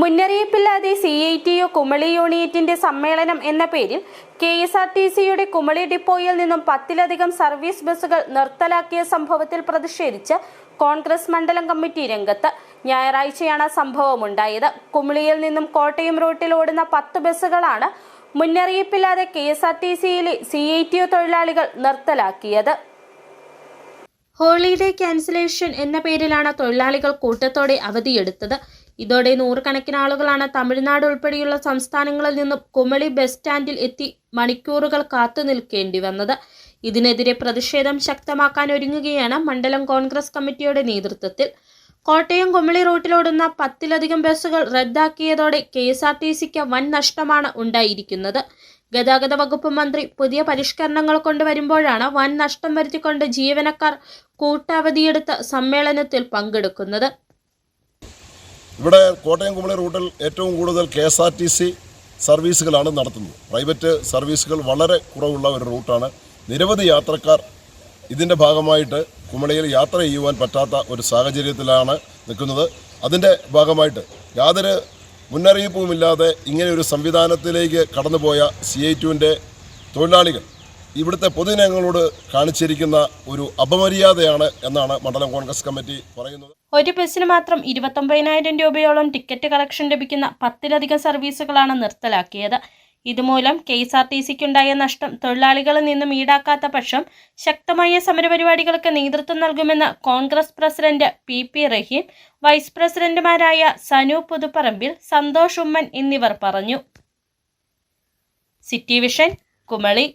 മുന്നറിയിപ്പില്ലാതെ C I T U Kumily യൂണിയറ്റിന്റെ സമ്മേളനം എന്ന പേരിൽ കെ എസ് ആർ ടി സിയുടെ കുമളി ഡിപ്പോയിൽ നിന്നും പത്തിലധികം സർവീസ് ബസ്സുകൾ നിർത്തലാക്കിയ സംഭവത്തിൽ പ്രതിഷേധിച്ച് കോൺഗ്രസ് മണ്ഡലം കമ്മിറ്റി രംഗത്ത് ഞായറാഴ്ചയാണ് സംഭവമുണ്ടായത്. കുമളിയിൽ നിന്നും കോട്ടയം റൂട്ടിൽ ഓടുന്ന പത്ത് ബസ്സുകളാണ് മുന്നറിയിപ്പില്ലാതെ കെ എസ് ആർ ടി സിയിലെ സി ഐ ടി യു തൊഴിലാളികൾ നിർത്തലാക്കിയത്. ഹോളിഡേ ക്യാൻസലേഷൻ എന്ന പേരിലാണ് തൊഴിലാളികൾ കൂട്ടത്തോടെ അവധിയെടുത്തത്. ഇതോടെ നൂറുകണക്കിന് ആളുകളാണ് തമിഴ്നാട് ഉൾപ്പെടെയുള്ള സംസ്ഥാനങ്ങളിൽ നിന്നും കുമളി ബസ് സ്റ്റാൻഡിൽ എത്തി മണിക്കൂറുകൾ കാത്തു നിൽക്കേണ്ടി വന്നത്. ഇതിനെതിരെ പ്രതിഷേധം ശക്തമാക്കാൻ ഒരുങ്ങുകയാണ് മണ്ഡലം കോൺഗ്രസ് കമ്മിറ്റിയുടെ നേതൃത്വത്തിൽ. കോട്ടയം കുമളി റൂട്ടിലോടുന്ന പത്തിലധികം ബസ്സുകൾ റദ്ദാക്കിയതോടെ കെ എസ് ആർ ടി സിക്ക് വൻ നഷ്ടമാണ് ഉണ്ടായിരിക്കുന്നത്. ഗതാഗത വകുപ്പ് മന്ത്രി പുതിയ പരിഷ്കരണങ്ങൾ കൊണ്ടുവരുമ്പോഴാണ് വൻ നഷ്ടം വരുത്തിക്കൊണ്ട് ജീവനക്കാർ കൂട്ടവധിയെടുത്ത് സമ്മേളനത്തിൽ പങ്കെടുക്കുന്നത്. ഇവിടെ കോട്ടയം കുമളി റൂട്ടിൽ ഏറ്റവും കൂടുതൽ K S R T C സർവീസുകളാണ് നടത്തുന്നത്. പ്രൈവറ്റ് സർവീസുകൾ വളരെ കുറവുള്ള ഒരു റൂട്ടാണ്. നിരവധി യാത്രക്കാർ ഇതിന്റെ ഭാഗമായിട്ട് കുമളിയിൽ യാത്ര ചെയ്യുവാൻ പറ്റാത്ത ഒരു സാഹചര്യത്തിലാണ് നിൽക്കുന്നത്. അതിന്റെ ഭാഗമായിട്ട് യാതൊരു മുന്നറിയിപ്പുമില്ലാതെ ഇങ്ങനെ ഒരു സംവിധാനത്തിലേക്ക് കടന്നുപോയ സി ഐ ടുവിന്റെ തൊഴിലാളികൾ ഇവിടുത്തെ പൊതുജനങ്ങളോട് കാണിച്ചിരിക്കുന്ന ഒരു അപമര്യാദയാണ് എന്നാണ് മണ്ഡലം കോൺഗ്രസ് കമ്മിറ്റി പറയുന്നത്. ഒരു ബസ്സിന് മാത്രം ഇരുപത്തൊമ്പതിനായിരം രൂപയോളം ടിക്കറ്റ് കളക്ഷൻ ലഭിക്കുന്ന പത്തിലധികം സർവീസുകളാണ് നിർത്തലാക്കിയത്. ഇതുമൂലം കെ എസ് ആർ ടി സിക്കുണ്ടായ നഷ്ടം തൊഴിലാളികളിൽ നിന്നും ഈടാക്കാത്ത പക്ഷം ശക്തമായ സമരപരിപാടികൾക്ക് നേതൃത്വം നൽകുമെന്ന് Congress president P P Raheem vice പ്രസിഡന്റുമാരായ സനു പുതുപ്പറമ്പിൽ സന്തോഷ് ഉമ്മൻ എന്നിവർ പറഞ്ഞു. City vision Kumily